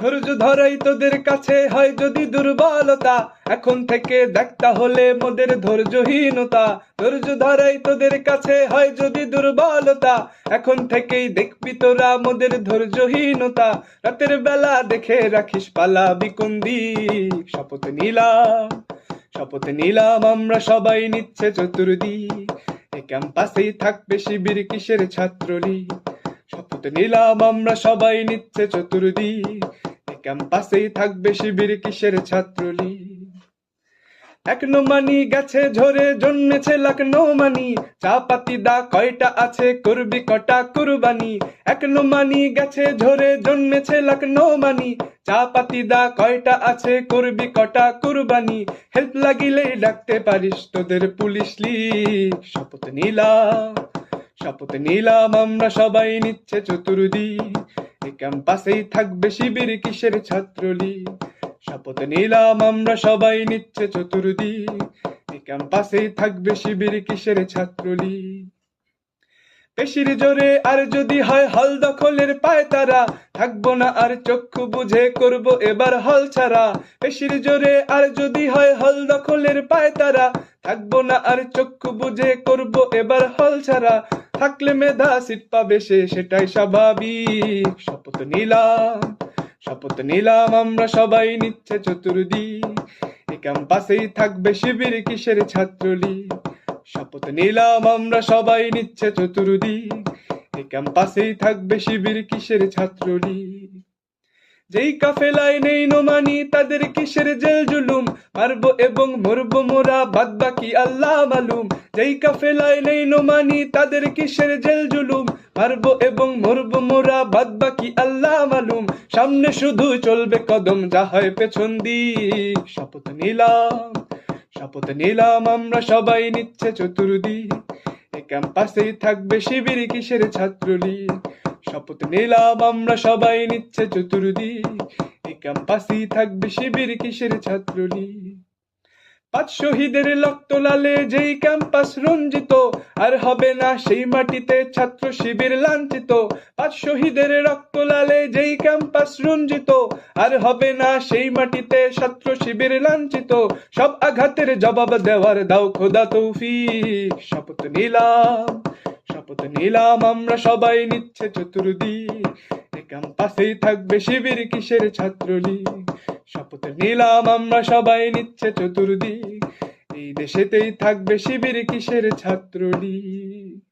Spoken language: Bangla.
ধৈর্য ধরাই তোদের কাছে হয় যদি দুর্বলতা। এখন থেকে দেখ তাহলে মোদের ধৈর্যহীনতা। ধৈর্য ধরাই তোদের কাছে হয় যদি দুর্বলতা। এখন থেকেই দেখবি তোরা মোদের ধৈর্যহীনতা। রাতের বেলা দেখে রাখিস পালা বিকুন্দি শপথ নিলাম শপথ নিলাম, আমরা সবাই নিচ্ছে চতুর্দিক। এ ক্যাম্পাসেই থাকবে শিবির কিসের ছাত্রলীগ? শপথ নিলাম, আমরা সবাই নিচ্ছে চতুর্দিক। এ ক্যাম্পাসেই থাকবে শিবির কিসের ছাত্রলীগ? এক নোমানি গেছে ঝরে, জন্মেছে লাখ নোমানি চা পাতি দা কয়টা আছে, করবি কটা কুরবানি? এক নোমানি গেছে ঝরে, জন্মেছে লাখ নোমানি চা পাতি দা কয়টা আছে, করবি কটা কুরবানি? হেল্প লাগিলে ডাকতে পারিস তোদের পুলিশ লিগ। শপথ নিলাম শপথ নিলাম, আমরা সবাই নিচ্ছে চতুর্দিক। ক্যাম্পাসেই থাকবে শিবির কিসের শপথ নিলাম আমরা সবাই নিচ্ছে চতুর্দিক। ক্যাম্পাসেই থাকবে শিবির কিসের পেশির জোরে আর যদি হয় হল দখলের পায় তারা। থাকব না আর চক্ষু বুঝে করব এবার হল ছাড়া। পেশির জোরে আর যদি হয় হল দখলের পায় তারা। থাকব না আর চক্ষু বুঝে করব এবার হল ছাড়া। থাকলে মেধা, সিট পাবে সে, সেটাই স্বাভাবিক। শপথ নিলাম শপথ নিলাম, আমরা সবাই নিচ্ছে চতুর্দিক। এ ক্যাম্পাসেই থাকবে শিবির, কিসের ছাত্রলীগ? শপথ নিলাম, আমরা সবাই নিচ্ছে চতুর্দিক। এ ক্যাম্পাসেই থাকবে শিবির, কিসের ছাত্রলীগ? যেই কাফেলায় নেই নোমানি, তাদের কিসের জেল জুলুম? মারবো এবং মরবো মোরা বাদ বাকি আল্লাহ মালুম। যেই কাফেলায় নেই নোমানি, তাদের কিসের জেল জুলুম? মারবো এবং মরবো মোরা বাদ বাকি আল্লাহ মালুম। সামনে শুধু চলবে কদম, যা হয় পেছন দিক। শপথ নিলাম শপথ নিলাম, আমরা সবাই নিচ্ছে চতুর্দিক। এই ক্যাম্পাসেই থাকবে শিবির কিসের ছাত্রলীগ? শপথ নিলাম, আমরা সবাই নিচ্ছে চতুর্দিক এই ক্যাম্পাসেই থাকবে শিবির কিসের ছাত্রলীগ? পাঁচ শহীদের রক্ত লালে যেই ক্যাম্পাস রঞ্জিত, আর হবে না সেই মাটিতে ছাত্র শিবির লাঞ্ছিত। পাঁচ শহীদের রক্ত লালে যেই ক্যাম্পাস রঞ্জিত, আর হবে না সেই মাটিতে ছাত্র শিবির লাঞ্ছিত। সব আঘাতের জবাব দেওয়ার দাও খোদা তৌফিক। শপথ নিলাম। শপথ নিলাম, আমরা সবাই নিচ্ছে চতুর্দিক ক্যাম্পাসেই থাকবে শিবির কিসের ছাত্রলীগ শপথ নিলাম, আমরা সবাই নিচ্ছে চতুর্দিক এই দেশেতেই থাকবে শিবির কিসের ছাত্রলীগ